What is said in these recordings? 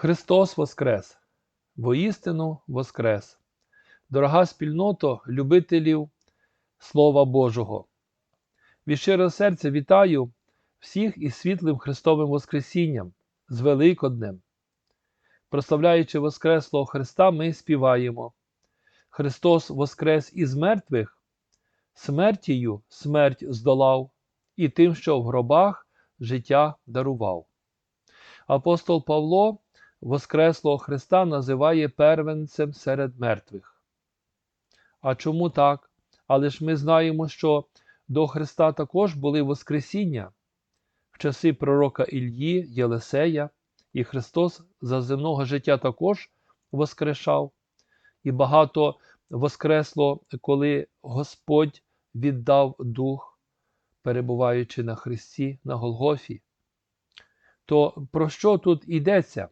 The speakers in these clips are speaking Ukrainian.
Христос Воскрес! Воістину Воскрес! Дорога спільнота любителів Слова Божого! Від щирого серця вітаю всіх із світлим Христовим Воскресінням, з Великоднем. Прославляючи Воскреслого Христа, ми співаємо. Христос Воскрес із мертвих, смертію смерть здолав, і тим, що в гробах життя дарував. Апостол Павло Воскреслого Христа називає первенцем серед мертвих. А чому так? Але ж ми знаємо, що до Христа також були Воскресіння в часи пророка Ільї, Єлисея, і Христос за земного життя також воскрешав. І багато воскресло, коли Господь віддав дух, перебуваючи на Христі, на Голгофі. То про що тут йдеться?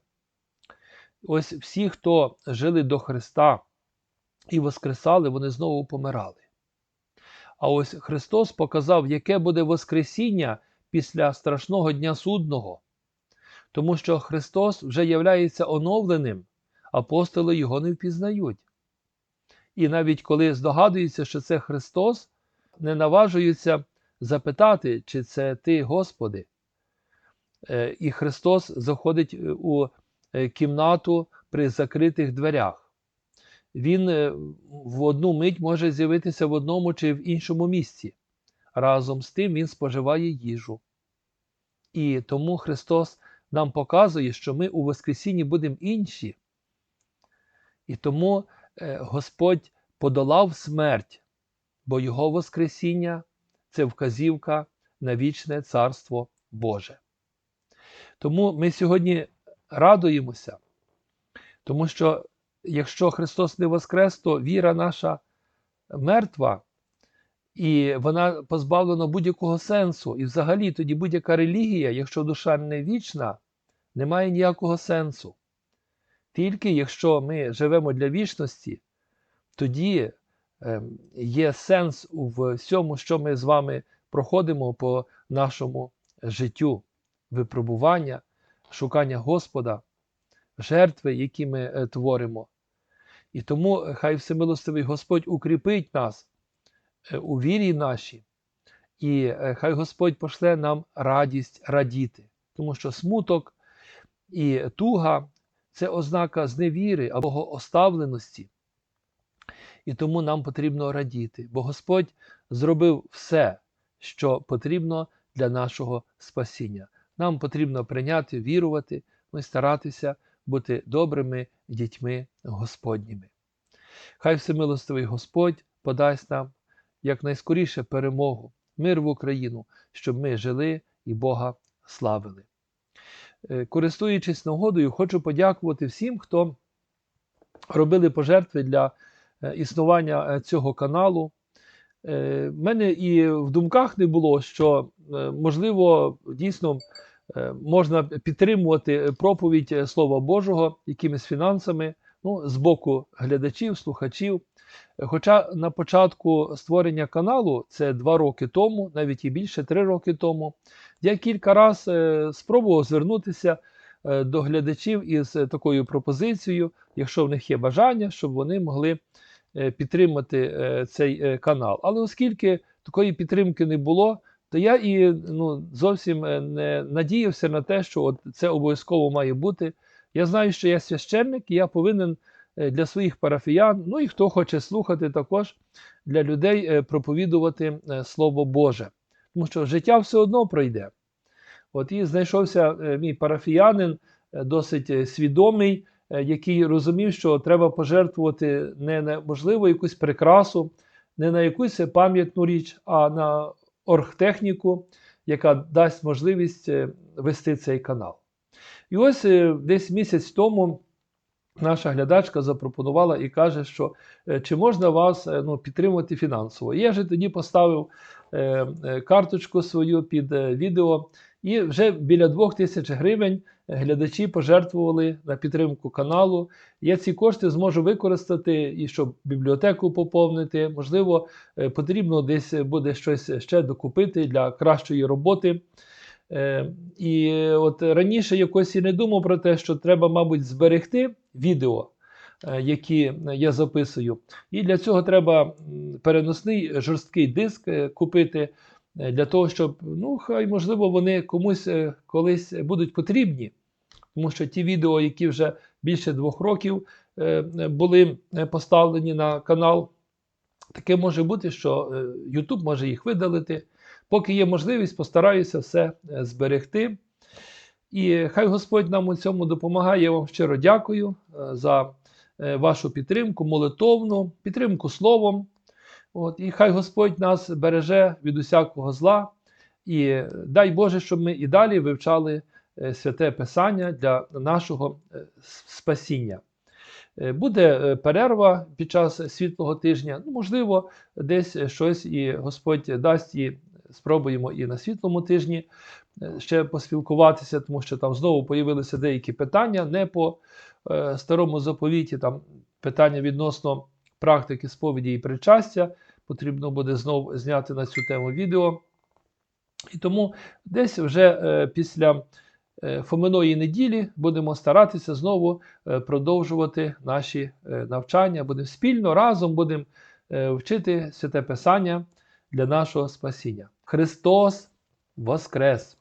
Ось всі, хто жили до Христа і воскресали, вони знову помирали. А ось Христос показав, яке буде Воскресіння після страшного дня судного, тому що Христос вже являється оновленим, апостоли його не впізнають. І навіть коли здогадуються, що це Христос, не наважуються запитати, чи це Ти, Господи. І Христос заходить у кімнату при закритих дверях. Він в одну мить може з'явитися в одному чи в іншому місці. Разом з тим Він споживає їжу. І тому Христос нам показує, що ми у Воскресінні будемо інші. І тому Господь подолав смерть, бо Його Воскресіння це вказівка на вічне Царство Боже. Тому ми сьогодні радуємося, тому що якщо Христос не воскрес, то віра наша мертва, і вона позбавлена будь-якого сенсу. І взагалі тоді будь-яка релігія, якщо душа не вічна, не має ніякого сенсу. Тільки якщо ми живемо для вічності, тоді є сенс у всьому, що ми з вами проходимо по нашому життю, випробування, шукання Господа, жертви, які ми творимо. І тому хай всемилостивий Господь укріпить нас у вірі нашій, і хай Господь пошле нам радість радіти, тому що смуток і туга це ознака зневіри або оставленості. І тому нам потрібно радіти, бо Господь зробив все, що потрібно для нашого спасіння. Нам потрібно прийняти, вірувати, ну і старатися бути добрими дітьми Господніми. Хай всемилостивий Господь подасть нам якнайскоріше перемогу, мир в Україну, щоб ми жили і Бога славили. Користуючись нагодою, хочу подякувати всім, хто робили пожертви для існування цього каналу. В мене і в думках не було, що, можливо, дійсно можна підтримувати проповідь Слова Божого якимись фінансами ну, з боку глядачів, слухачів. Хоча на початку створення каналу, це два роки тому, навіть і більше три роки тому, я кілька разів спробував звернутися до глядачів із такою пропозицією, якщо в них є бажання, щоб вони могли підтримати цей канал. Але оскільки такої підтримки не було, то я і ну, зовсім не надіявся на те, що от це обов'язково має бути. Я знаю, що я священник, і я повинен для своїх парафіян, ну і хто хоче слухати, також для людей проповідувати Слово Боже. Тому що життя все одно пройде. От і знайшовся мій парафіянин, досить свідомий, який розумів, що треба пожертвувати не на можливо якусь прикрасу, не на якусь пам'ятну річ, а на оргтехніку, яка дасть можливість вести цей канал. І ось десь місяць тому наша глядачка запропонувала і каже, що чи можна вас ну, підтримувати фінансово. Я вже тоді поставив карточку свою під відео, і вже біля 2 тисяч гривень глядачі пожертвували на підтримку каналу. Я ці кошти зможу використати і щоб бібліотеку поповнити. Можливо, потрібно десь буде щось ще докупити для кращої роботи. Е, І от раніше якось і не думав про те, що треба, мабуть, зберегти відео, е, які я записую. І для цього треба переносний жорсткий диск е, купити е, для того, щоб, ну, хай, можливо, вони комусь е, колись будуть потрібні. Тому що ті відео, які вже більше двох років е, були е, поставлені на канал, таке може бути, що е, YouTube може їх видалити. Поки є можливість, постараюся все е, зберегти. І хай Господь нам у цьому допомагає. Я вам щиро дякую е, за е, вашу підтримку, молитовну, підтримку словом. От, і хай Господь нас береже від усякого зла. І дай Боже, щоб ми і далі вивчали е, святе Писання для нашого е, спасіння. Е, Буде перерва під час світлого тижня. Ну, можливо, десь щось і Господь дасть і спробуємо і на світлому тижні ще поспілкуватися, тому що там знову появилися деякі питання не по старому заповіті, там питання відносно практики сповіді і причастя. Потрібно буде знову зняти на цю тему відео. І тому десь вже е, після е, Фоминої неділі будемо старатися знову е, продовжувати наші навчання. Будемо спільно разом будемо вчити святе Писання для нашого спасіння. Христос Воскрес!